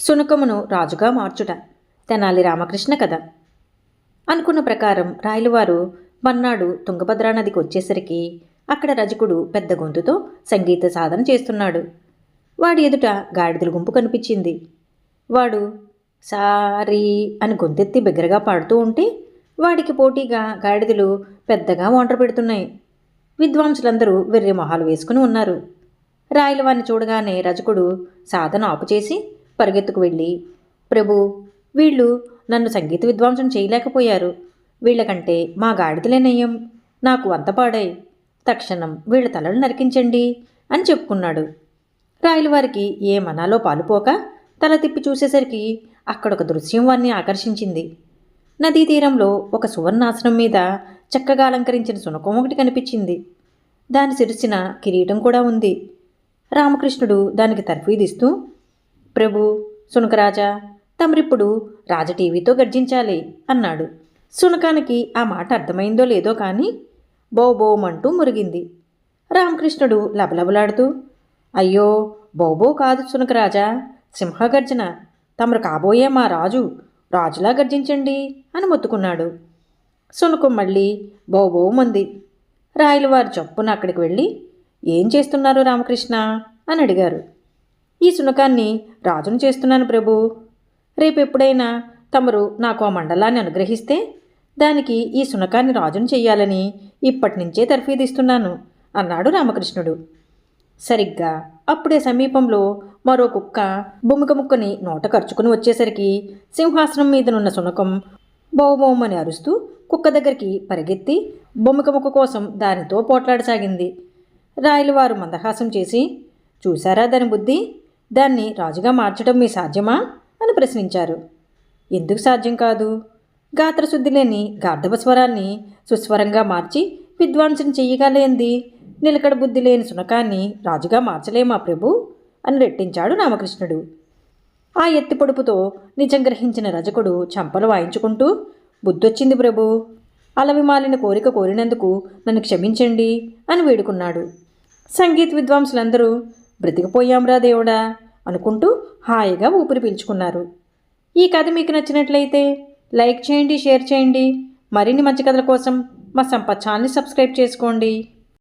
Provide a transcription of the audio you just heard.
సునకమును రాజుగా మార్చుట. తెనాలి రామకృష్ణ కథ. అనుకున్న ప్రకారం రాయలవారు మర్నాడు తుంగభద్రా నదికి వచ్చేసరికి అక్కడ రజకుడు పెద్ద గొంతుతో సంగీత సాధన చేస్తున్నాడు. వాడి ఎదుట గాడిదల గుంపు కనిపించింది. వాడు సారీ అని గొంతెత్తి బిగ్గరగా పాడుతూ ఉంటే వాడికి పోటీగా గాడిదలు పెద్దగా వంట పెడుతున్నాయి. విద్వాంసులందరూ వెర్రి మొహాలు వేసుకుని ఉన్నారు. రాయలవారిని చూడగానే రజకుడు సాధన ఆపుచేసి పరిగెత్తుకు వెళ్ళి ప్రభు వీళ్ళు నన్ను సంగీత విద్వాంసం చేయలేకపోయారు. వీళ్ళకంటే మా గాడిదలే నయ్యం నాకు అంత తక్షణం వీళ్ళ తలలు నరికించండి అని చెప్పుకున్నాడు. రాయలవారికి ఏమనాలో పాలుపోక తల తిప్పి చూసేసరికి అక్కడ ఒక దృశ్యం వారిని ఆకర్షించింది. నదీ తీరంలో ఒక సువర్ణాసనం మీద చక్కగా అలంకరించిన శునకం ఒకటి కనిపించింది. దాని సిరిసిన కిరీటం కూడా ఉంది. రామకృష్ణుడు దానికి తర్ఫీదిస్తూ ప్రభు సునకరాజా తమరిప్పుడు రాజ టీవీతో గర్జించాలి అన్నాడు. సునకానికి ఆ మాట అర్థమైందో లేదో కానీ బోబోమంటూ మురిగింది. రామకృష్ణుడు లబలబలాడుతూ అయ్యో బోబో కాదు సునకరాజా సింహగర్జన తమరు కాబోయే మా రాజు రాజులా గర్జించండి అని మొత్తుకున్నాడు. సునకు మళ్ళీ బోబోమంది రాయలవారు చొప్పున అక్కడికి వెళ్ళి ఏం చేస్తున్నారు రామకృష్ణ? అని అడిగారు. ఈ శునకాన్ని రాజును చేస్తున్నాను ప్రభు. రేపెప్పుడైనా తమరు నాకు ఆ మండలాన్ని అనుగ్రహిస్తే దానికి ఈ శునకాన్ని రాజును చెయ్యాలని ఇప్పటి నుంచే తర్ఫీదిస్తున్నాను అన్నాడు రామకృష్ణుడు. సరిగ్గా అప్పుడే సమీపంలో మరో కుక్క బొమ్మిక ముక్కని నోట ఖర్చుకుని వచ్చేసరికి సింహాసనం మీదనున్న శునకం బౌబౌమని అరుస్తూ కుక్క దగ్గరికి పరిగెత్తి బొమ్మిక ముక్క కోసం దానితో పోట్లాడసాగింది. రాయలవారు మందహాసం చేసి చూశారా దాని బుద్ధి? దాన్ని రాజుగా మార్చడం మీ సాధ్యమా? అని ప్రశ్నించారు. ఎందుకు సాధ్యం కాదు? గాత్రశుద్ధి లేని గార్ధవ స్వరాన్ని సుస్వరంగా మార్చి విద్వాంసుని చెయ్యగలేంది నిలకడ బుద్ధి లేని సునకాన్ని రాజుగా మార్చలేమా ప్రభు? అని రెట్టించాడు రామకృష్ణుడు. ఆ ఎత్తి పొడుపుతో నిజం గ్రహించిన రజకుడు చంపలు వాయించుకుంటూ బుద్ధొచ్చింది ప్రభు. అలవిమాలిన కోరిక కోరినందుకు నన్ను క్షమించండి అని వేడుకున్నాడు. సంగీత విద్వాంసులందరూ బ్రతికిపోయాంరా దేవుడా. అనుకుంటూ హాయిగా ఊపిరి పీల్చుకున్నారు. ఈ కథ మీకు నచ్చినట్లయితే లైక్ చేయండి షేర్ చేయండి. మరిన్ని మంచి కథల కోసం మా సంపత్ ఛానల్ని సబ్స్క్రైబ్ చేసుకోండి.